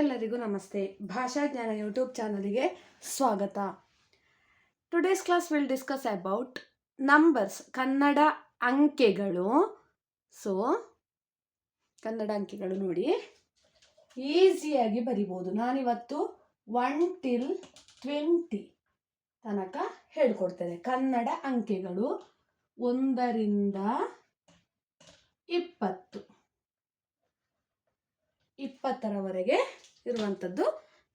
ಎಲ್ಲರಿಗೂ ನಮಸ್ತೆ. ಭಾಷಾ ಜ್ಞಾನ ಯೂಟ್ಯೂಬ್ ಚಾನಲಿಗೆ ಸ್ವಾಗತ. Today's class will discuss about numbers Kannada ಅಂಕೆಗಳು. So Kannada ಅಂಕೆಗಳು ನೋಡಿ. ಈಸಿಯಾಗಿ ಬರಿಬೋದು. ನಾನಿವತ್ತು ಒನ್ ಟಿಲ್ ಟ್ವೆಂಟಿ ತನಕ ಹೇಳ್ಕೊಡ್ತೇನೆ. ಕನ್ನಡ ಅಂಕೆಗಳು ಒಂದರಿಂದ ಇಪ್ಪತ್ತು. ಇಪ್ಪತ್ತರವರೆಗೆ ಇರುವಂಥದ್ದು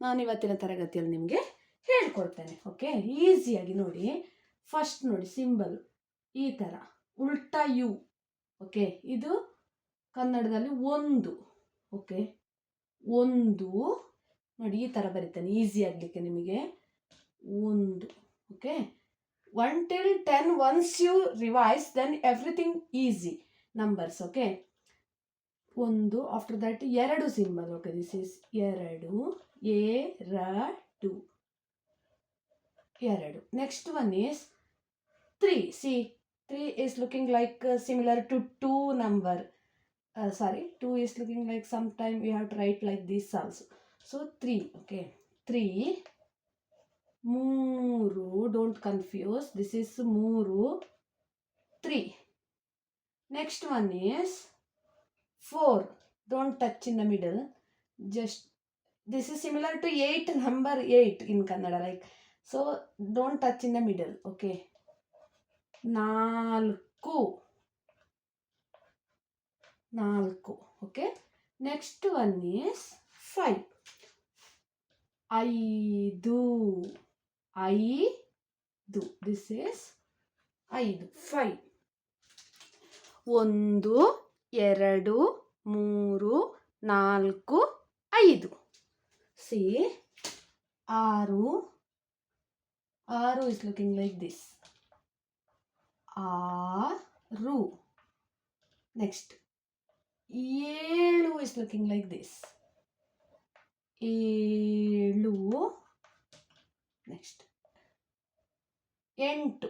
ನಾನು ಇವತ್ತಿನ ತರಗತಿಯಲ್ಲಿ ನಿಮಗೆ ಹೇಳ್ಕೊಡ್ತೇನೆ ಓಕೆ ಈಸಿಯಾಗಿ ನೋಡಿ. ಫಸ್ಟ್ ನೋಡಿ ಸಿಂಬಲ್ ಈ ಥರ ಉಲ್ಟಾ ಯು ಓಕೆ ಇದು ಕನ್ನಡದಲ್ಲಿ ಒಂದು ಓಕೆ ಒಂದು, ನೋಡಿ, ಈ ಥರ ಬರೀತೇನೆ ಈಸಿ ಆಗಲಿಕ್ಕೆ ನಿಮಗೆ. ಒಂದು okay one till ten once you revise then everything easy numbers okay ಒಂದು ಆಫ್ಟರ್ ದಟ್ ಎರಡು ಸಿಂಬಲ್ ಓಕೆ ದಿಸ್ ಇಸ್ ಎರಡು ಎರಡು ಎರಡು next one is three see three is looking like similar to two number sorry two is looking like some time you have to write like this also so three okay three ಮೂರು don't confuse this is ಮೂರು three next one is four don't touch in the middle just this is similar to 8 number 8 in kannada like so don't touch in the middle okay నాలుగు నాలుగు okay next one is five ఐదు ఐదు this is ఐదు five ಒಂದು ಎರಡು, ಮೂರು, ನಾಲ್ಕು, ಐದು. ಸಿ, ಆರು ಆರು ಇಸ್ ಲುಕಿಂಗ್ ಲೈಕ್ ದಿಸ್ ಆರು. ನೆಕ್ಸ್ಟ್ ಏಳು ಇಸ್ ಲುಕಿಂಗ್ ಲೈಕ್ ದಿಸ್ ಏಳು. ನೆಕ್ಸ್ಟ್ ಎಂಟು.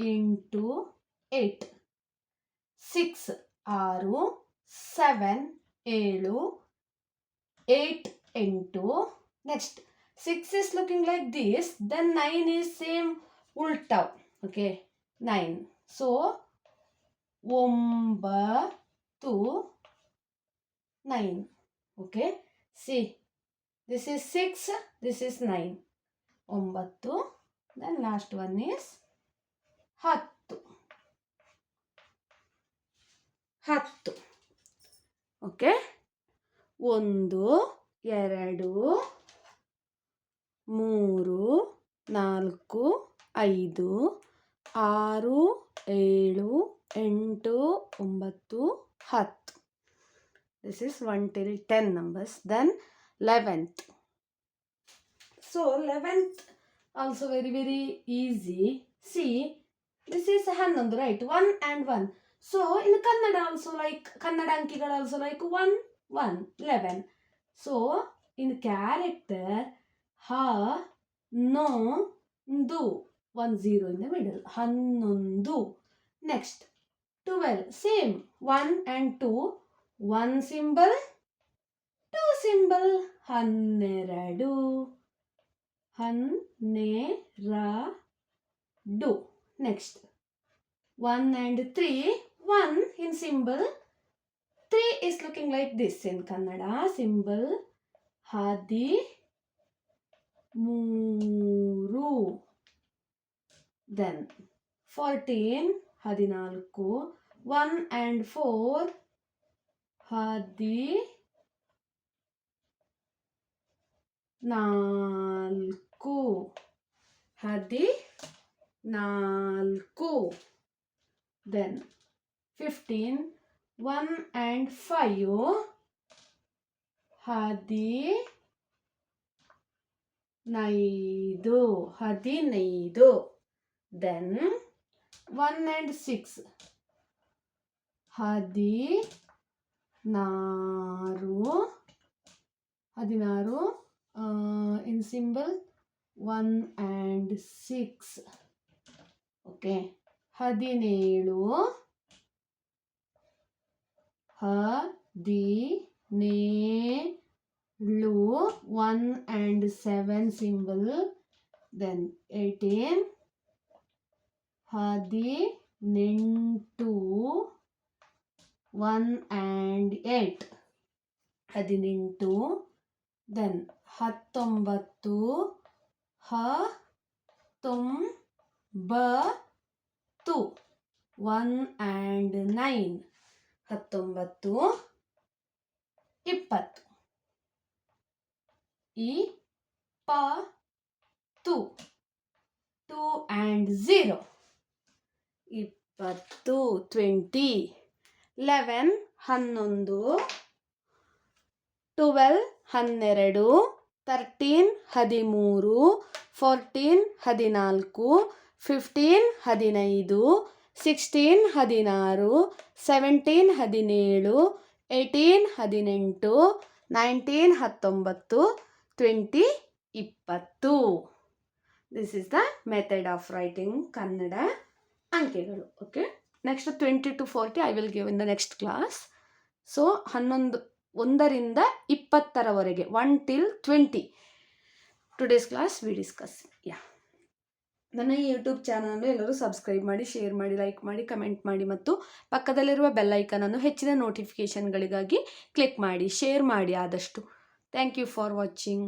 ಎಂಟು, ಏಟ್. ಸಿಕ್ಸ್ ಆರು ಸೆವೆನ್ ಏಳು ಏಟ್ ಎಂಟು next six is looking like this then nine is same ಉಲ್ಟಾವ್ okay nine so ಒಂಬತ್ತು nine okay see this is six this is nine ಒಂಬತ್ತು then last one is ಹತ್ತು ಹತ್ತು okay ಒಂದು ಎರಡು ಮೂರು ನಾಲ್ಕು ಐದು ಆರು ಏಳು ಎಂಟು ಒಂಬತ್ತು ಹತ್ತು this is one till ten numbers then eleventh so eleventh also very very easy see this is ಹನ್ನೊಂದು right one and one So in Kannada also like Kannada ankigal also like one one eleven. So in character ha no Ndu. 1, zero in the middle hannondu. Next twelve same one and two one symbol two symbol hanneradu hannera Du. Next one and 3. 1 in symbol. 3 is looking like this in Kannada. Symbol. Hadi. Muru. Then 14. Hadinalku. 1 and 4. Hadi. ನಾಲ್ಕು ಹದಿನಾಲ್ಕು then. Fifteen one and five ಹದಿ ನೈದು ಹದಿನೈದು then one and six ಹದಿ ನಾರು ಹದಿನಾರು in symbol one and six okay ಹದಿನೇಳು ಹ the ನೇ ಳು one and seven symbol then eighteen ಹದಿನೆಂಟು ಒನ್ ಆ್ಯಂಡ್ ಏಯ್ಟ್ ಹದಿನೆಂಟು ದೆನ್ ಹತ್ತೊಂಬತ್ತು ಹ ತೊಂ ಬ ತು ಒನ್ ಆ್ಯಂಡ್ ನೈನ್ ಹತ್ತೊಂಬತ್ತು, ಇಪ್ಪತ್ತು. ಇ ಪ ತು ಟು ಆ್ಯಂಡ್ ಝೀರೋ. ಇಪ್ಪತ್ತು, ಟ್ವೆಂಟಿ, ಲೆವೆನ್, ಹನ್ನೊಂದು, ಟ್ವೆಲ್, ಹನ್ನೆರಡು ತರ್ಟೀನ್ ಹದಿಮೂರು, ಫೋರ್ಟೀನ್, ಹದಿನಾಲ್ಕು, ಫಿಫ್ಟೀನ್, ಹದಿನೈದು ಸಿಕ್ಸ್ಟೀನ್ ಹದಿನಾರು ಸೆವೆಂಟೀನ್ ಹದಿನೇಳು ಏಯ್ಟೀನ್ ಹದಿನೆಂಟು ನೈನ್ಟೀನ್ ಹತ್ತೊಂಬತ್ತು ಟ್ವೆಂಟಿ ಇಪ್ಪತ್ತು. This is the method of writing Kannada ಅಂಕೆಗಳು okay next twenty to forty I will give in the next class so ಹನ್ನೊಂದು, ಒಂದರಿಂದ ಇಪ್ಪತ್ತರವರೆಗೆ one till twenty today's class we discuss ಯಾ ನನ್ನ ಈ YouTube ಚಾನಲನ್ನು ಎಲ್ಲರೂ subscribe ಮಾಡಿ share ಮಾಡಿ like ಮಾಡಿ comment ಮಾಡಿ ಮತ್ತು ಪಕ್ಕದಲ್ಲಿರುವ ಬೆಲ್ ಐಕನನ್ನು ಹೆಚ್ಚಿನ ನೋಟಿಫಿಕೇಷನ್ಗಳಿಗಾಗಿ ಕ್ಲಿಕ್ ಮಾಡಿ ಶೇರ್ ಮಾಡಿ ಆದಷ್ಟು. Thank you for watching